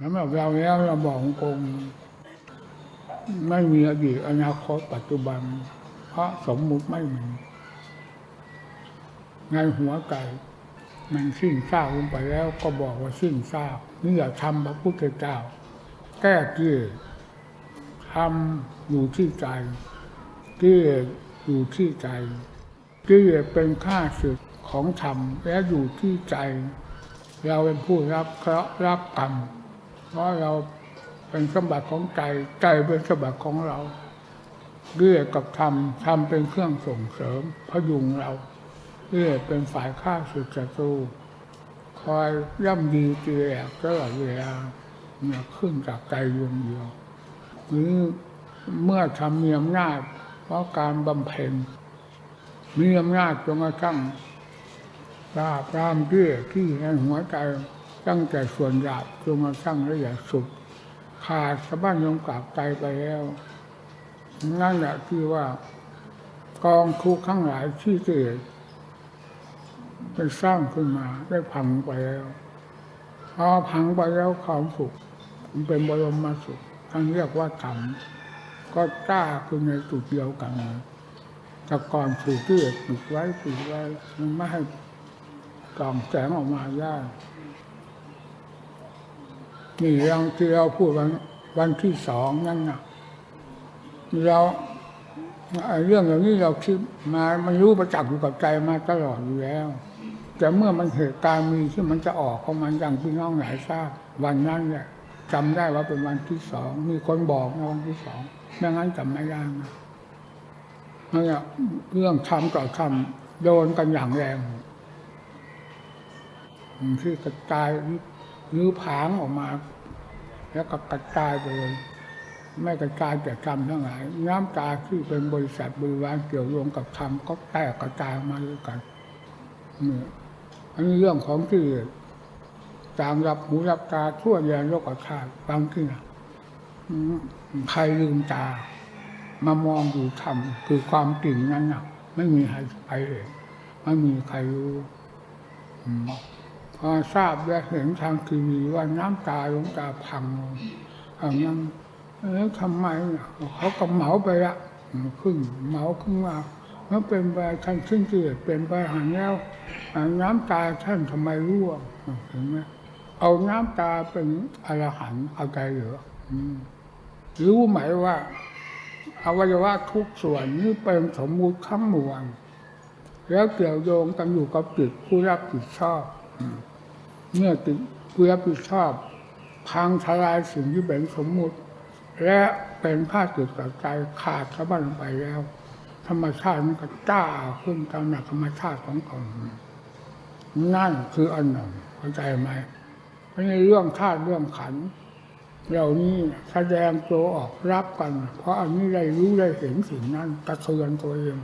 สำหรับเราแล้วเราบอกคงไม่มีอดีตอนาคตปัจจุบัน เพราะสมมุติไม่มีในหัวใจมันสิ้นซากลงไปแล้วก็บอกว่าสิ้นซากนี่อย่าทำพระพุทธเจ้า แก้กิเลสทำอยู่ที่ใจกิเลสอยู่ที่ใจกิเลสเป็นข้าศึกของธรรมและอยู่ที่ใจ เราเป็นผู้รับเคราะห์รับกรรม เพราะเราเป็นสมบัติของใจใจเป็นสมบัติของเราเรื่อยกับธรรมธรรมเป็นเครื่องส่งเสริมพยุงเราเรื่อยเป็นฝ่ายข้าศึกศัตรูคอยย่ำดีเกลียดตลอดเวลาเนี่ยขึ้นจากใจดวงเดียวหรือเมื่อทำมีอำนาจเพราะการบำเพ็ญมีอำนาจจนกระทั่งราบรามเรื่อที่ในหัวใจ ตั้งแต่ส่วนหยาบจนมาสร้างละเอียดสุดขาดสะบั้นลงกลับใจไปแล้วนั่นแหละที่ว่ากองทุกข์ทั้งหลายที่เกิดเป็นสร้างขึ้นมาได้พังไปแล้วพอพังไปแล้วความสุขมันเป็นบรมมาสุขท่านเรียกว่าธรรมก็กล้าขึ้นในจุดเดียวกันแต่ก่อนถูกที่ปิดไว้ปิดไว้มันไม่ให้กล่องแสงออกมาได้ นี่เรื่องที่เราพูดวันวันที่สองนั่นนะเราเรื่องอย่างนี้เราคิดมา มันรู้ประจักษ์อยู่กับใจมาตลอดอยู่แล้ว แต่เมื่อมันเหตุการณ์มีที่มันจะออกของมันอย่างพี่น้องหลายทราบ วันนั้นเนี่ยจำได้ว่าเป็นวันที่สองมีคนบอกนะวันที่สองไม่งั้นจำไม่ได้นะนั่นแหละเรื่องทำต่อทำโดนกันอย่างแรงที่กระจาย หรือผางออกมา แล้วก็กระจายไปเลยไม่กระจายแต่ธรรมทั้งหลายน้ำตาที่เป็นบริษัทบริวารเกี่ยวโยงกับธรรมก็แตกกระจายมาด้วยกันนี่อันนี้เรื่องของที่ตามรับหูรับตาทั่วแดนโลกธาตุบางที่นะใครลืมตา มามองดูธรรมคือความจริงนั้นนะไม่มีใครไปเองไม่มีใครรู้ พอทราบและเห็นทางทีวีว่าน้ำตาหลวงตาพังลงเอานั้นแล้วทำไมเขาก็เหมาไปละขึ้นเหมาขึ้นมาแล้วเป็นไปท่านขึ้นเกิดเป็นไปหันแล้วน้ำตาท่านทำไมร่วงเห็นไหมเอาน้ำตาเป็นอรหันต์เอาใจเหรออืมรู้ไหมว่าอวัยวะทุกส่วนนี่เป็นสมมุติทั้งมวลแล้วเกี่ยวโยงกันอยู่กับจิตผู้รับผิดชอบ เมื่อติดผู้รับผิดชอบพังทลายสิ่งที่เป็นสมมุติ และเป็นภาคจิตกับใจขาดสะบั้นลงไปแล้ว ธรรมชาติมันก็จ้าขึ้นตามหลักธรรมชาติของเขานั่นคืออันหนึ่งเข้าใจไหมเพราะในเรื่องธาตุเรื่องขันเหล่านี้แสดงตัวออกรับกัน เพราะอันนี้ได้รู้ได้เห็นสิ่งนั้นกระเทือนตัวเอง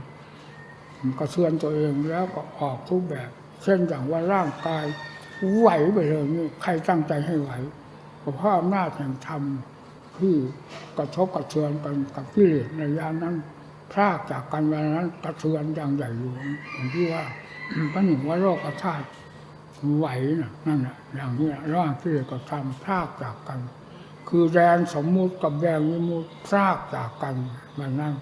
กระเทือนตัวเองแล้วก็ออกทุกแบบ เช่นอย่างว่าร่างกายไหวไปเลยนี่ใครตั้งใจให้ไหวเพราะอำนาจแห่งธรรมที่กระทบกระเทือนกันกับกิเลสในยานั้นพรากจากกันวันนั้นกระเทือนอย่างใหญ่หลวงอย่างที่ว่าพระหนึ่งว่าโรคอาชาติไหวนะนั่นแหละอย่างนี้ร่างกิเลสกับธรรมพรากจากกัน คือแดนสมมุติกับแดนวิมุติพรากจากกันวันนั้น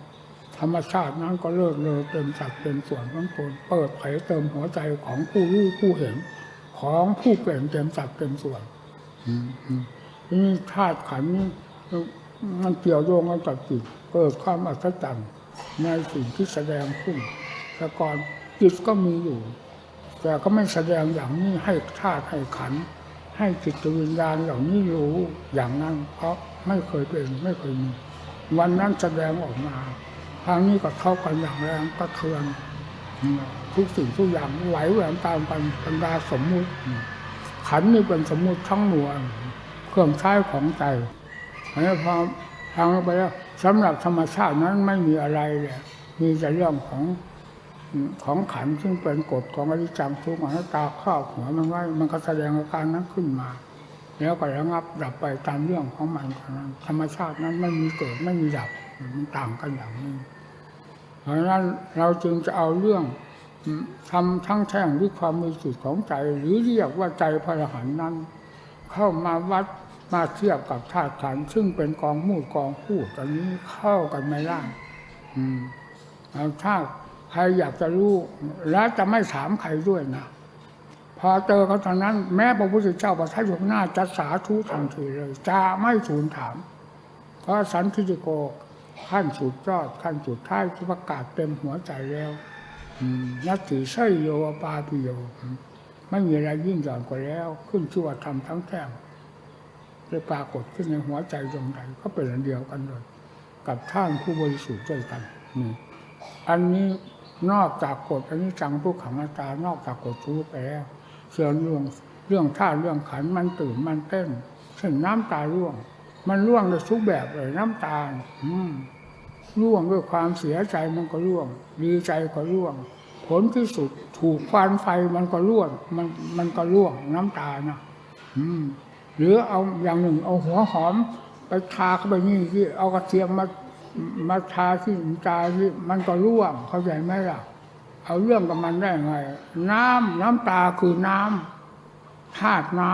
ธรรมชาตินั้นก็เลิกเลยเป็นสัตว์เป็นส่วนของตนเปิดเผยเติมหัวใจของผู้รู้ผู้เห็น ของผู้เป็นเต็มสัตว์เป็นส่วนอืมอืมนี่ธาตุขันนี่มันเกี่ยวโยงกันกับจิตเกิดความอัศจรรย์ในสิ่งที่แสดงขึ้นแต่ก่อนจิตก็มีอยู่ แต่ก็ไม่แสดงอย่างนี้ให้ธาตุให้ขัน ให้จิตวิญญาณเหล่านี้รู้อย่างนั้น เพราะไม่เคยเป็นไม่เคยมี วันนั้นแสดงออกมา ทางนี้ก็เท่ากันอย่างแรงก็เทือนทุกสิ่งทุกอย่างไหวแหวนตามกันบรรดาสมมุติ ขันนี่เป็นสมมุติทั้งมวลเครื่องใช้ของใจอันนี้พอทางไปแล้วสำหรับธรรมชาตินั้นไม่มีอะไรเลยมีแต่เรื่องของของขันซึ่งเป็นกฎของอนิจจังทุกข์อนัตตาครอบหัวมันไว้มันก็แสดงอาการนั้นขึ้นมา แล้วก็ระงับดับไปตามเรื่องของมันเท่านั้นธรรมชาตินั้นไม่มีเกิดไม่มีดับ ต่างกันอย่างนี้เพราะนั้นเราจึงจะเอาเรื่องทำทั้งแท่งด้วยความมีสุดของใจ หรือเรียกว่าใจพระอรหันนั้น เข้ามาวัดมาเทียบกับธาตุขันซึ่งเป็นกองมูดกองพูดตอนนี้เข้ากันไม่ได้อืมถ้าใครอยากจะรู้ แล้วจะไม่ถามใครด้วยนะพอเจอเขาตอนนั้น แม้พระพุทธเจ้าประทับอยู่หน้าจะสาธุทันทีเลย จะไม่สูญถาม เพราะสันติโก ขั้นสุดยอดขั้นสุดท้ายที่ประกาศเต็มหัวใจแล้วนัตติไสยโยปาปิโยไม่มีอะไรยิ่งหย่อนกว่าแล้ว ขึ้นชื่อว่าทำทั้งแท่งได้ปรากฏขึ้นในหัวใจดวงใดก็เป็นอันเดียวกันเลย กับท่านผู้บริสุทธิ์ด้วยกันนี่อันนี้นอกจากกฎอันนี้จังทุกขังอัตตานอกจากกฎรู้ไปแล้วส่วนเรื่องเรื่องท่าเรื่องขันมันตื่นมันเต้นเช่นน้ำตาร่วง มันร่วงในทุกแบบเลยน้ำตาลอืมร่วงด้วยความเสียใจมันก็ร่วง ดีใจก็ร่วง ผลที่สุดถูกควันไฟมันก็ร่วง มันมันก็ร่วงน้ำตาลนะอืม หรือเอาอย่างหนึ่ง เอาหัวหอมไปทาเข้าไปนี่ที่เอากระเทียมมามาทาที่ตาที่มันก็ร่วงเข้าใจไหมล่ะ เอาเรื่องกับมันได้ไง น้ำน้ำตาคือน้ำธาตุน้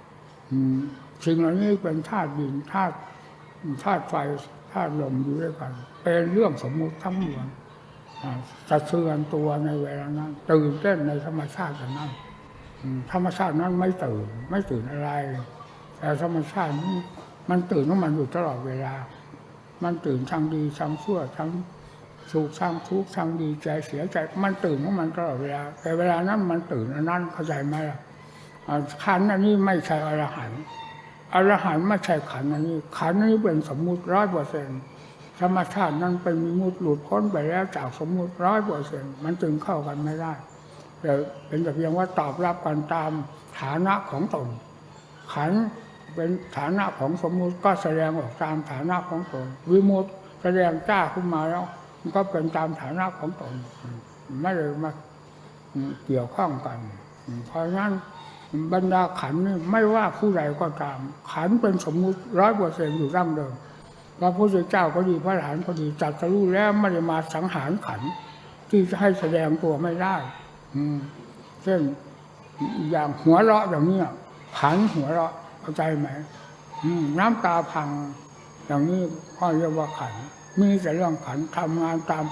ำอืม สิ่งเหล่านี้เป็นธาตุดินธาตุธาตุไฟธาตุลมอยู่ด้วยกัน เป็นเรื่องสมมุติทั้งมวลสะเทือนตัวในเวลานั้น ตื่นเต้นในธรรมชาติอย่นั้นธรรมชาตินั้นไม่ตื่น ไม่ตื่นอะไร แต่ธรรมชาตินี้มันตื่นของมันอยู่ตลอดเวลา มันตื่นทั้งดีทั้งชั่วทั้งสุขทั้งทุกข์ทั้งดีใจเสียใจ มันตื่นของมันตลอดเวลา แต่เวลานั้นมันตื่นอันนั้นเข้าใจไหมล่ะขันอันนี้ไม่ใช่อรหันต์ อรหันต์ไม่ใช่ขันธ์อันนี้ ขันธ์นี้เป็นสมมุติร้อยเปอร์เซ็นต์ธรรมชาตินั้นเป็นมิมุติหลุดพ้นไปแล้วจากสมมุติร้อยเปอร์เซ็นต์มันจึงเข้ากันไม่ได้แต่เป็นแต่เพียงว่าตอบรับกันตามฐานะของตน ขันเป็นฐานะของสมมุติก็แสดงออกตามฐานะของตนวิมุติแสดงจ้าขึ้นมาแล้ว มันก็เป็นตามฐานะของตนไม่เลยมาเกี่ยวข้องกัน เพราะฉะนั้น บรรดาขันนี่ไม่ว่าผู้ใดก็ตาม ขันเป็นสมมุติร้อยเปอร์เซ็นต์อยู่ร่างเดิมพระพุทธเจ้าก็ดีพระอรหันก็ดีจัดสรู้แล้วไม่ได้มาสังหารขัน ที่จะให้แสดงตัวไม่ได้ อืมเช่นอย่างหัวเราะอย่างเนี้ยขันหัวเราะเข้าใจไหมมน้ำตาพัง อย่างนี้ก็เรียกว่าขันมีแต่เรื่องขันทำงานตาม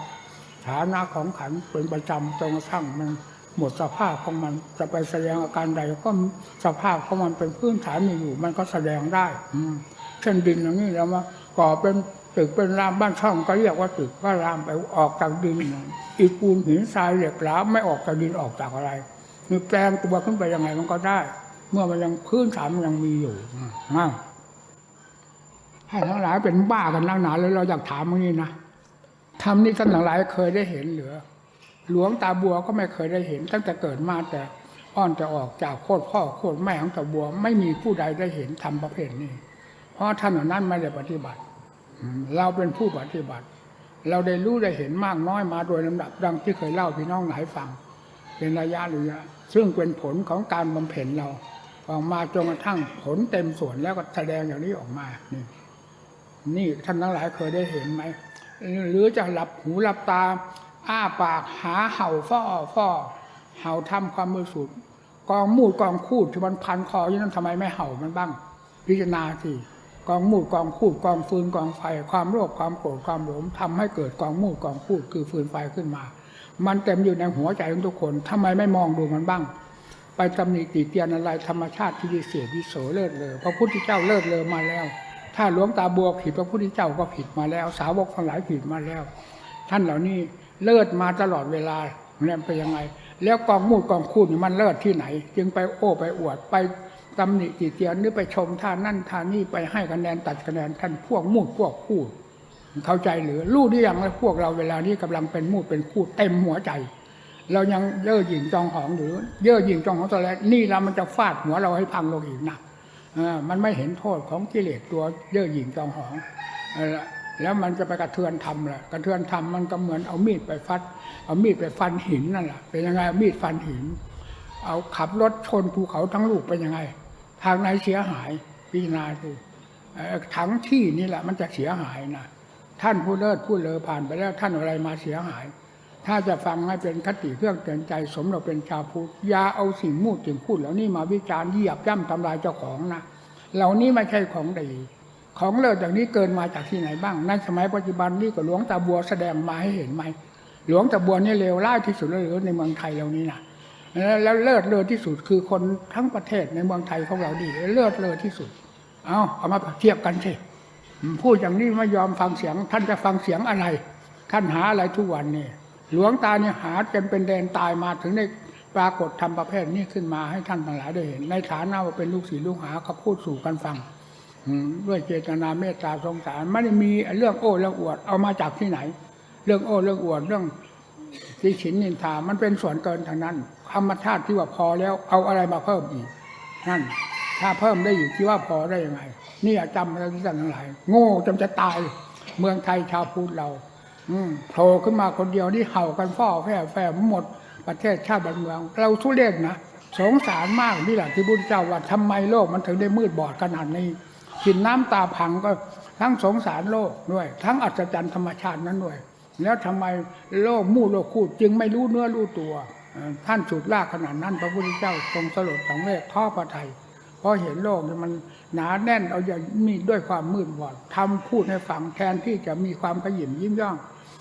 ฐานะของขันเป็นประจำจนกระทั่งมัน หมดสภาพของมันจะไปแสดงอาการใดก็สภาพของมันเป็นพื้นฐานมีอยู่ มันก็แสดงได้ อืมเช่นดินอย่างนี้เรามาก่อเป็นตึกเป็นรามบ้านช่องก็เรียกว่าตึกก็รามไปออกจากดินอิฐปูนหินทรายเหล็กหลามไม่ออกจากดินออกจากอะไรมีแปลงตัวขึ้นไปยังไงมันก็ได้ เมื่อมันยังพื้นฐานมันยังมีอยู่นะให้ทั้งหลายเป็นบ้ากันนักหนาเลยเราอยากถามอย่างนี้นะทำนี่ท่านทั้งหลายเคยได้เห็นหรือ หลวงตาบัวก็ไม่เคยได้เห็น ตั้งแต่เกิดมาแต่อ้อนจะออกจากโคตรพ่อโคตรแม่ของตาบัว ไม่มีผู้ใดได้เห็นทำประเภทนี้ เพราะท่านเหล่านั้นไม่ได้ปฏิบัติ เราเป็นผู้ปฏิบัติ เราได้รู้ได้เห็นมากน้อยมาโดยลำดับดังที่เคยเล่าพี่น้องหลายฟัง เป็นระยะระยะซึ่งเป็นผลของการบำเพ็ญเราออกมาจนกระทั่งผลเต็มส่วนแล้วก็แสดงอย่างนี้ออกมานี่นี่ท่านทั้งหลายเคยได้เห็นไหมหรือจะหลับหูหลับตา อ้าปากหาเห่าฟ่อฟ่อเห่าทำความมือสุดกองมูดกองคูดที่มันพันคออยู่นั้นทำไมไม่เห่ามันบ้าง พิจารณาสิกองมูดกองคูดกองฟืนกองไฟ ความโลภความโกรธความหลงทำให้เกิดกองมูดกองคูดคือฟืนไฟขึ้นมา มันเต็มอยู่ในหัวใจของทุกคนทำไมไม่มองดูมันบ้าง ไปตำหนิติเตียนอะไรธรรมชาติที่วิเศษวิโสเลิศเลยพระพุทธเจ้าเลิศเลยมาแล้ว ถ้าหลวงตาบัวผิดพระพุทธเจ้าก็ผิดมาแล้ว สาวกทั้งหลายผิดมาแล้ว ท่านเหล่านี้ เลิศมาตลอดเวลาเนี่ยเป็นยังไง แล้วกองมูดกองคูดมันเลิศที่ไหน จึงไปโอ้ไปอวดไปตำหนิติเตียนหรือไปชมท่านนั่นท่านนี่ไปให้คะแนนตัดคะแนนท่านพวกมูดพวกคูดเข้าใจหรือรู้ได้ยังว่าพวกเราเวลานี้กำลังเป็นมูดเป็นคูดเต็มหัวใจ เรายังเย่อหยิ่งจองหองหรือเย่อหยิ่งจองหองตัวแรกนี่เรามันจะฟาดหัวเราให้พังลงอีกนะอ่ามันไม่เห็นโทษของกิเลสตัวเย่อหยิ่งจองหองอา แล้วมันจะไปกระเทือนทำแหละกระเทือนทำมันก็เหมือนเอามีดไปฟัด เอามีดไปฟันหินนั่นแหละเป็นยังไงเอามีดฟันหิน เอาขับรถชนภูเขาทั้งลูกเป็นยังไง ทางไหนเสียหายพิจารณาดูเอ่อทั้งที่นี่แหละมันจะเสียหายนะท่านผู้เลิศผู้เลอผ่านไปแล้วท่านอะไรมาเสียหาย ถ้าจะฟังให้เป็นคติเครื่องเตือนใจ สมเราเป็นชาวพุทธอย่าเอาสิ่งมูดสิ่งพูดเหล่านี้มาวิจารณ์เหยียบย่ำทำลายเจ้าของนะเหล่านี้ไม่ใช่ของดี ของเลิศอย่างนี้เกินมาจากที่ไหนบ้าง ในสมัยปัจจุบันนี้ก็หลวงตาบัวแสดงมาให้เห็นไหม หลวงตาบัวนี่เลวร้ายที่สุดเลยในเมืองไทยเรานี้นะแล้วเลิศเลอที่สุดคือคนทั้งประเทศในเมืองไทยของเราดีเลิศเลอที่สุด เอาเอามาเทียบกันสิพูดอย่างนี้ไม่ยอมฟังเสียง ท่านจะฟังเสียงอะไร ท่านหาอะไรทุกวันนี่หลวงตาเนี่ยหาจนเป็นแดนตายมาถึงได้ปรากฏทำประเภทนี้ขึ้นมาให้ท่านทั้งหลายได้เห็น ในฐานะว่าเป็นลูกศิษย์ลูกหาเขาพูดสู่กันฟัง ด้วยเจตนาเมตตาสงสารไม่ได้มีเรื่องโอ้เรื่องอวดเอามาจากที่ไหน เรื่องโอ้เรื่องอวดเรื่องที่ฉินนินทา มันเป็นส่วนเกินทางนั้นธรรมชาติที่ว่าพอแล้วเอาอะไรมาเพิ่มอีกนั่น ถ้าเพิ่มได้อยู่ที่ว่าพอได้ยังไงนี่จำอะไรที่ท่านทั้งหลายโง่จำจะตาย เมืองไทยชาวพุทธเรา อืโผล่ขึ้นมาคนเดียวนี่เห่ากันฟ้อแฝ่แฝ่หมดประเทศชาติบ้านเมือง เราทุเรศนะสงสารมากนี่แหละที่พุทธเจ้าว่าทำไมโลกมันถึงได้มืดบอดขนาดนี้ กินน้ำตาพังก็ทั้งสงสารโลกด้วย ทั้งอัศจรรย์ธรรมชาตินั้นด้วย แล้วทำไมโลกมู่โลกคูดจึงไม่รู้เนื้อรู้ตัว ท่านสุดลากขนาดนั้น พระพุทธเจ้าทรงสลดสังเวชท้อพระไทยเพราะเห็นโลกเนี่ยมันหนาแน่นเอาอย่างมีด้วยความมืดบอดทำพูดให้ฟังแทนที่จะมีความขยิมยิ้มย่อง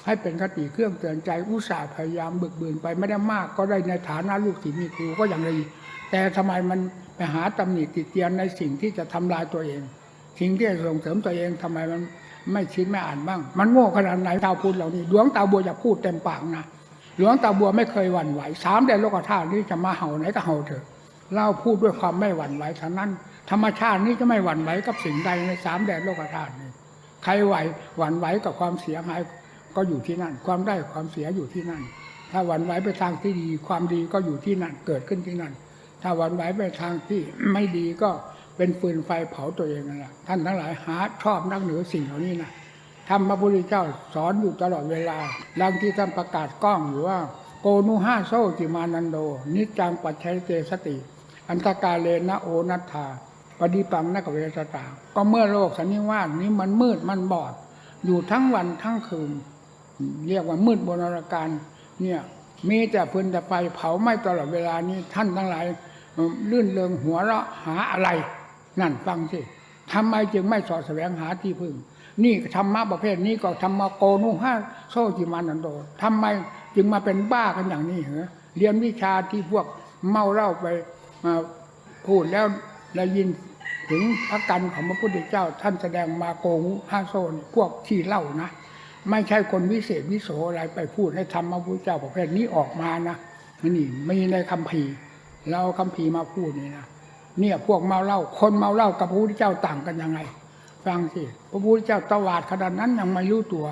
ให้เป็นคติเครื่องเตือนใจอุตส่าห์พยายามบึกบืนไปไม่ได้มากก็ได้ในฐานะลูกศิษย์มีครูก็อย่างดีแต่ทำไมมันไปหาตำหนิติเตียนในสิ่งที่จะทำลายตัวเอง สิ่งที่จะส่งเสริมตัวเองทำไมมันไม่คิดไม่อ่านบ้าง มันโง่ขนาดไหนชาวพุทธเหล่านี้หลวงตาบัวอย่าพูดเต็มปากนะหลวงตาบัวไม่เคยหวั่นไหวสามแดนโลกธาตุนี้จะมาเห่าไหนก็เห่าเถอะเราพูดด้วยความไม่หวั่นไหวทั้งนั้น ธรรมชาตินี้จะไม่หวั่นไหวกับสิ่งใดในสามแดนโลกธาตุนี้ใครไหวหวั่นไหวกับความเสียหายก็อยู่ที่นั่น ความได้ความเสียอยู่ที่นั่น ถ้าหวั่นไหวไปทางที่ดี ความดีก็อยู่ที่นั่นเกิดขึ้นที่นั่น ถ้าหวั่นไหวไปทางที่ไม่ดีก็ เป็นฟืนไฟเผาตัวเองนั่นแหละท่านทั้งหลายหาชอบนักเหนือสิ่งเหล่านี้นะธรรมพระพุทธเจ้าสอนอยู่ตลอดเวลาดังที่ท่านประกาศกล้องอยู่ว่า โกนุห้าโซจิมานันโด นิจังปัจชัยเตสติ อันตกาเลนะโอนัตถาปฏิปังนักเวสตา ก็เมื่อโลกสันนิวาสนี้มันมืดมันบอด อยู่ทั้งวันทั้งคืน เรียกว่ามืดบนอรการเนี่ยมีแต่ฟืนแต่ไฟเผาไหม้ตลอดเวลานี้ท่านทั้งหลายลื่นเริงหัวเราะหาอะไร นั่นฟังสิทำไมจึงไม่สอดแสวงหาที่พึ่ง นี่ธรรมะประเภทนี้ก็ธรรมโกนุห้าโซจิมานันโดทำไมจึงมาเป็นบ้ากันอย่างนี้เหรอเรียนวิชาที่พวกเมาเล้าไปมาพูดแล้วได้ยินถึงพระกันของพระพุทธเจ้า ท่านแสดงมาโกงห้าโซนพวกที่เล่านะ ไม่ใช่คนวิเศษวิโสอะไรไปพูดให้ธรรมพระพุทธเจ้าประเภทนี้ออกมานะนี่มีในคัมภีร์เราเอาคัมภีร์มาพูดนี่นะ เนี่ยพวกเมาเหล้าคนเมาเหล้ากับพระพุทธเจ้าต่างกันยังไง ฟังสิพระพุทธเจ้าตวาดขนาดนั้นยังไม่รู้ตัว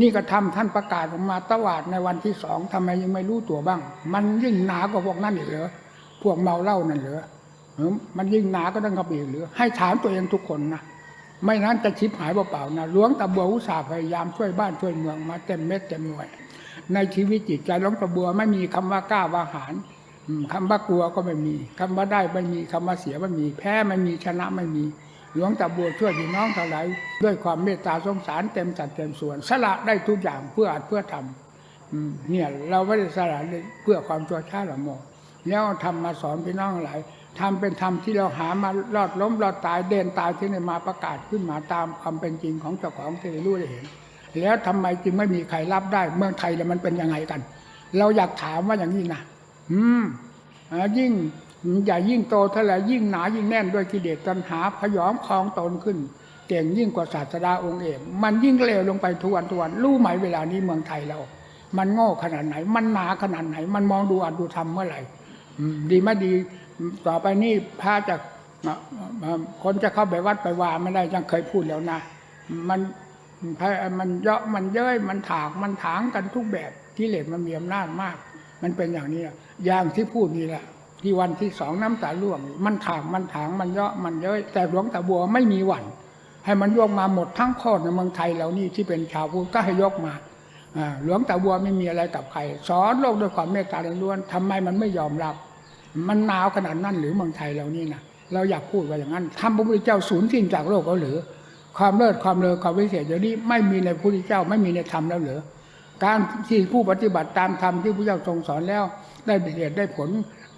นี่ก็ทำท่านประกาศออกมาตวาดในวันที่สองทำไมยังไม่รู้ตัวบ้าง มันยิ่งหนากว่าพวกนั้นอีกเหรอพวกเมาเหล้านั่นเหรอมันยิ่งหนาก็ต้องกระบีกเหรือ ให้ถามตัวเองทุกคนนะไม่นั้นจะชิบหายเปล่าๆนะหลวงตาบัวอุตส่าห์พยายามช่วยบ้านช่วยเมืองมาเต็มเม็ดเต็มหน่วย ในชีวิตจิตใจหลวงตาบัวไม่มีคำว่ากล้าว่าหาร คำว่ากลัวก็ไม่มีคำว่าได้ไม่มีคำว่าเสียไม่มี แพ้ไม่มีชนะไม่มี หลวงตาบัวช่วยพี่น้องทั้งหลายด้วยความเมตตาสงสารเต็มสัดเต็มส่วน สละได้ทุกอย่างเพื่ออัดเพื่อทำอืมเนี่ยเราไม่ได้สละเพื่อความชั่วช้าหรอกโมแล้วทำมาสอนพี่น้องทั้งหลายทำเป็นธรรมที่เราหามารอดล้มรอดตายเด่นตายที่ไหนมาประกาศขึ้นมาตามความเป็นจริงของเจ้าของที่ได้รู้ได้เห็น แล้วทำไมจึงไม่มีใครรับได้เมืองไทยแล้วมันเป็นยังไงกัน เราอยากถามว่าอย่างนี้นะ อืมอ่ายิ่งอย่ยิ่งโตเท่าไหร่ยิ่งหนายิ่งแน่นด้วยกิเลสตัณหาพยองคลองตนขึ้นเก่งยิ่งกว่าศาสดาองค์เอกมันยิ่งเลวลงไปทุกวันทุกวันรู้ไหมเวลานี้เมืองไทยเรามันโง่ขนาดไหน มันหนาขนาดไหน มันมองดูอัดดูทำเมื่อไหร่อืมดีไม่ดี ต่อไปนี่พระจะคนจะเข้าไปวัดไปว่าไม่ได้ยังเคยพูดแล้วนะมันมันเยาะมันเย้ยมันถากมันถางกันทุกแบบที่เหล็กมันมีอำนาจมาก มันเป็นอย่างนี้ อย่างที่พูดนี่แหละ ที่วันที่สองน้ำตาล่วง มันถากมันถางมันเยาะมันเย้ยแต่หลวงตาบัวไม่มีหวันให้มันยกมาหมดทั้งโคตรในเมืองไทยเรานี่ที่เป็นชาวพุทธก็ให้ยกมาหลวงตาบัวไม่มีอะไรกับใคร สอนโลกด้วยความเมตตาล้วนๆทำไมมันไม่ยอมรับ มันหนาวขนาดนั้นหรือเมืองไทยเรานี่นะเราอยากพูดว่าอย่างนั้นทำพระพุทธเจ้าสูญสิ้นจากโลกแล้วหรือ ความเลิศความเลอความวิเศษอย่างนี้ไม่มีในพระพุทธเจ้าไม่มีในธรรมแล้วหรือการที่ผู้ปฏิบัติตามธรรมที่พระเจ้าทรงสอนแล้ว ได้เหตุได้ผล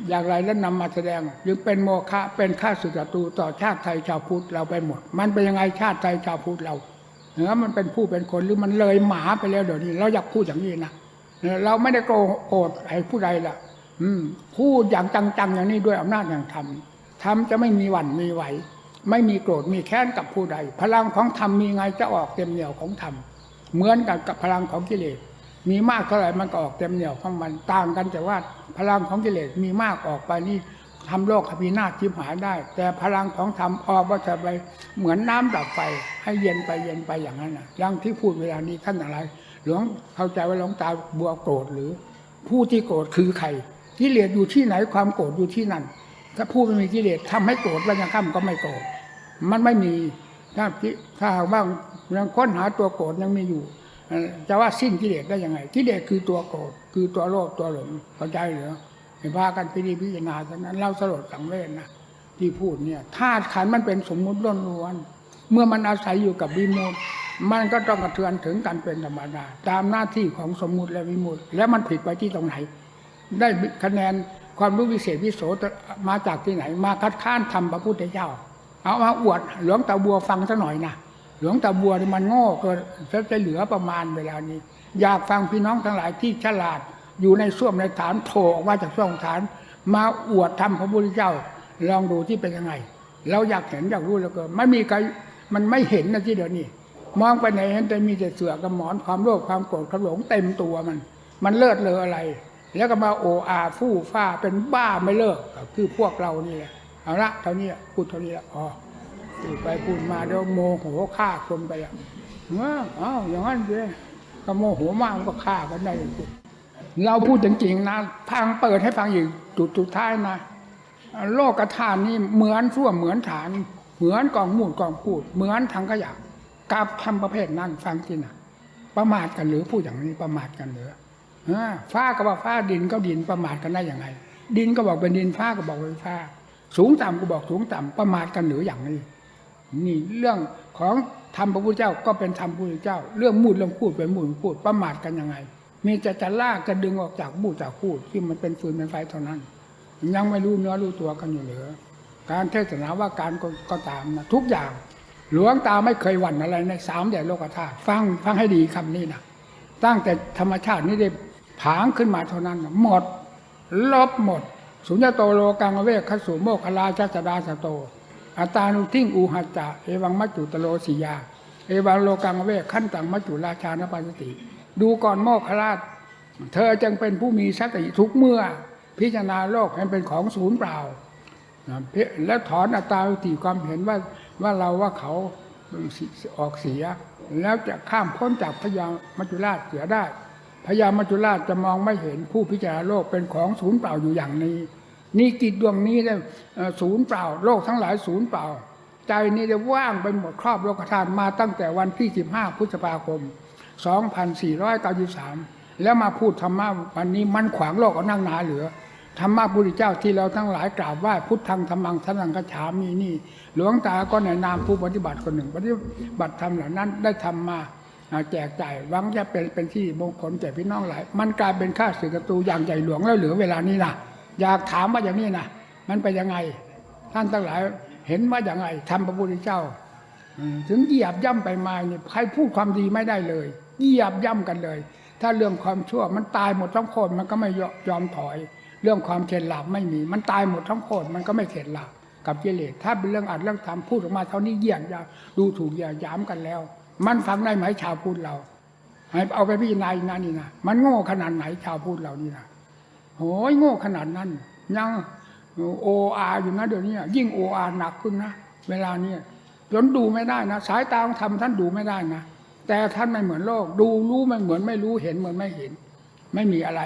อย่างไรแล้วนำมาแสดงยังเป็นโมฆะเป็นข้าศึกศัตรูต่อชาติไทยชาวพุทธเราไปหมด มันเป็นยังไงชาติไทยชาวพุทธเราเออมันเป็นผู้เป็นคนหรือมันเลยหมาไปแล้วเดี๋ยวนี้ เราอยากพูดอย่างนี้นะเราไม่ได้โกรธโกรธไอ้ผู้ใดละอืมพูดอย่างจังๆอย่างนี้ด้วยอำนาจแห่งธรรมธรรมจะไม่มีหวั่นมีไหว ไม่มีโกรธมีแค้นกับผู้ใด พลังของธรรมมีไงจะออกเต็มเหนี่ยวของธรรมเหมือนกันกับพลังของกิเลส มีมากเท่าไหร่มันก็ออกเต็มเหนี่ยวของมันต่างกันแต่ว่าพลังของกิเลสมีมากออกไปนี่ทำโลกพินาศทิพหายได้ แต่พลังของธรรมออกว่าจะไปเหมือนน้ำดับไฟให้เย็นไปเย็นไปอย่างนั้นนะอย่างที่พูดเวลานี้ท่านอะไร หลวงเข้าใจว่าหลวงตาบัวโกรธหรือ ผู้ที่โกรธคือใครกิเลสอยู่ที่ไหนความโกรธอยู่ที่นั่น ถ้าผู้ไม่มีกิเลสทำให้โกรธวันยังค่ำก็ไม่โกรธมันไม่มีถ้าถ้าหากว่ายังค้นหาตัวโกรธยังมีอยู่ จะว่าสิ้นกิเลสได้ยังไง กิเลสคือตัวโกรธคือตัวโลภตัวหลงเข้าใจเหรือเห็นพากันพิจิพิจารณาฉะนั้นเราสลดสังเวชนะที่พูดเนี่ยธาตุขันมันเป็นสมมุติล้วนๆเมื่อมันอาศัยอยู่กับวิมุตติมันก็ต้องกระเทือนถึงกันเป็นธรรมดาตามหน้าที่ของสมมุติและวิมุตติแล้วมันผิดไปที่ตรงไหน ได้คะแนนความรู้วิเศษวิโสมาจากที่ไหน มาคัดค้านทำพระพุทธเจ้า เอามาอวดหลวงตาบัวฟังซะหน่อยนะ หลวงตาบัวนี่มันโง่เกินจะเหลือประมาณเวลานี้ อยากฟังพี่น้องทั้งหลายที่ฉลาดอยู่ในส้วมในฐานโผล่ออกมาจากส้วมฐาน มาอวดทำพระพุทธเจ้า ลองดูที่เป็นยังไง เราอยากเห็นอยากรู้แล้วก็ไม่มีใครมันไม่เห็นนะที่เดี๋ยวนี้ มองไปไหนเห็นแต่มีแต่เสือกับหมอนความโลภความโกรธความหลงเต็มตัวมัน มันเลิศเลออะไร แล้วก็มาโออาฟู่ฟ้าเป็นบ้าไม่เลิกคือพวกเรานี่แหละเอาละเท่านี้พูดเท่านี้ละพอ พูดไปพูดมาเดี๋ยวโมโหฆ่าคนไปอะเอ้าเอ้าอย่างนั้นเลยก็โมโหมากก็ฆ่ากันได้เราพูดจริงๆนะพังเปิดให้ฟังอีกจุดสุดท้ายนะโลกธาตุนี่เหมือนส้วมเหมือนฐาน เหมือนกองมูลกองพูด เหมือนทางขยะกับทำประเภทนั้นฟังที่นะประมาทกันหรือพูดอย่างนี้ประมาทกันหรือเออฟ้าก็บอกฟ้าดินก็ดินประมาทกันได้อย่างไงดินก็บอกเป็นดินฟ้าก็บอกเป็นฟ้า สูงต่ำก็บอกสูงต่ำประมาทกันหรืออย่างนี้ นี่เรื่องของธรรมพระพุทธเจ้าก็เป็นธรรมพระพุทธเจ้า เรื่องมูดเรื่องพูดเป็นมูดพูดประมาทกันยังไง มีจะจะลากจะดึงออกจากมูดจากพูดที่มันเป็นฟืนเป็นไฟเท่านั้น ยังไม่รู้เนื้อรู้ตัวกันอยู่เหลือ การเทศนาว่าการก็ก็ตามนะทุกอย่าง หลวงตาไม่เคยหวั่นอะไรในสามแดนโลกธาตุฟังฟังให้ดีคำนี้นะตั้งแต่ธรรมชาตินี้ได้ผางขึ้นมาเท่านั้นนะหมดลบหมด สุญญโตโลกังเวคขสุโมคคลาจัสดาสโต อัตานุทิ้งอูหัจจะเอวังมัจจุตโลสียา เอวังโลกังเวขั้นตังมัจจุราชานปัสสติ ดูก่อนโมคคลาช เธอจึงเป็นผู้มีสติทุกเมื่อ พิจารณาโลกให้เป็นของศูนย์เปล่านะและถอนอัตตาวิถีความเห็นว่าว่าเราว่าเขาออกเสีย แล้วจะข้ามพ้นจากพยามัจจุราชเสียได้พญามัจจุราชจะมองไม่เห็นผู้พิจารณาโลกเป็นของศูนย์เปล่าอยู่อย่างนี้ นี่จิตดวงนี้ได้เอ่อศูนย์เปล่า โลกทั้งหลายศูนย์เปล่า ใจนี้ได้ว่างไปหมดครอบโลกธาตุมาตั้งแต่วันที่ 15 พฤษภาคม 2493 แล้วมาพูดธรรมะวันนี้มันขวางโลกเอานั่งหนาเหลือธรรมะพุทธเจ้าที่เราทั้งหลายกราบไหว้พุทธังธรรมังสังฆังกัจฉามีนี่ หลวงตาก็ในนามผู้ปฏิบัติคนหนึ่ง ปฏิบัติธรรมเหล่านั้นได้ทำมาอ่าแจกจ่ายหวังจะเป็นเป็นที่มงคลแก่พี่น้องหลาย มันกลายเป็นข้าศึกศัตรูอย่างใหญ่หลวงแล้วเหลือเวลานี้นะ อยากถามว่าอย่างนี้นะมันเป็นยังไง ท่านทั้งหลายเห็นว่าอย่างไงทำพระพุทธเจ้าถึงเหยียบย่ำไปมาเนี่ยใครพูดความดีไม่ได้เลยเหยียบย่ำกันเลย ถ้าเรื่องความชั่วมันตายหมดทั้งโคนมันก็ไม่ยอมถอย เรื่องความเข็ดหลาบไม่มี มันตายหมดทั้งโคนมันก็ไม่เข็ดหลาบกับกิเลสถ้าเป็นเรื่องอัดเรื่องทำพูดออกมาเท่านี้เหยียดยาดูถูกเหยียดยามกันแล้ว มันฟังได้ไหมชาวพูดเราให้เอาไปพิจารณาอีกนะนี่นะมันโง่ขนาดไหนชาวพูดเรานี่นะ โอ้ยโง่ขนาดนั้น ยังโออาอยู่นะเดี๋ยวนี้ยิ่งโออาหนักขึ้นนะเวลาเนี้ยจนดูไม่ได้นะ สายตาของธรรมท่านดูไม่ได้นะ แต่ท่านไม่เหมือนโลก ดูรู้ไม่เหมือนไม่รู้เห็นเหมือนไม่เห็น ไม่มีอะไร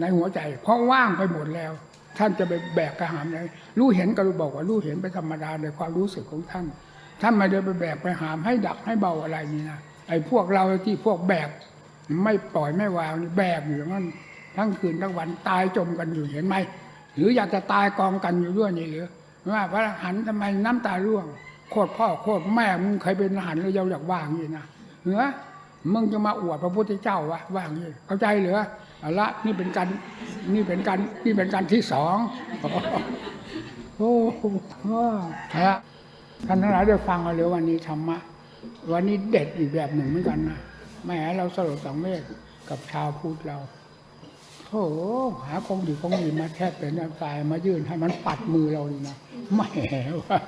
ในหัวใจ เพราะว่างไปหมดแล้ว ท่านจะไปแบกกระหามอะไรรู้เห็นก็รู้บอกว่ารู้เห็นไปธรรมดาในความรู้สึกของท่านท่านไม่ได้ไปแบกไปหามให้ดักให้เบาอะไรนี่นะไอ้พวกเราที่พวกแบกไม่ปล่อยไม่วางนี่แบกอยู่อย่างนั้น ทั้งคืนทั้งวันตายจมกันอยู่เห็นไหมหรืออยากจะตายกองกันอยู่ด้วยนี่หรือว่าพระหันต์ทำไมน้ำตาร่วง โคตรพ่อโคตรแม่มึงเคยเป็นทหารแล้วยังอยากว่างนี้นะเหรอมึงจะมาอวดพระพุทธเจ้าวะว่างนี้เข้าใจเหรือเอาละนี่เป็นการนี่เป็นการนี่เป็นการที่สองโอ้โหฮะท่านทั้งหลายได้ฟังเอาเลยวันนี้ธรรมะ วันนี้เด็ดอีกแบบหนึ่งเหมือนกันนะแหมเราสลดสังเวชกับชาวพุทธเรา โธ่หาคงดีคงดีมาแทบเป็นน้ำตายมายื่นให้มันปัดมือเรานี่นะแหมว่า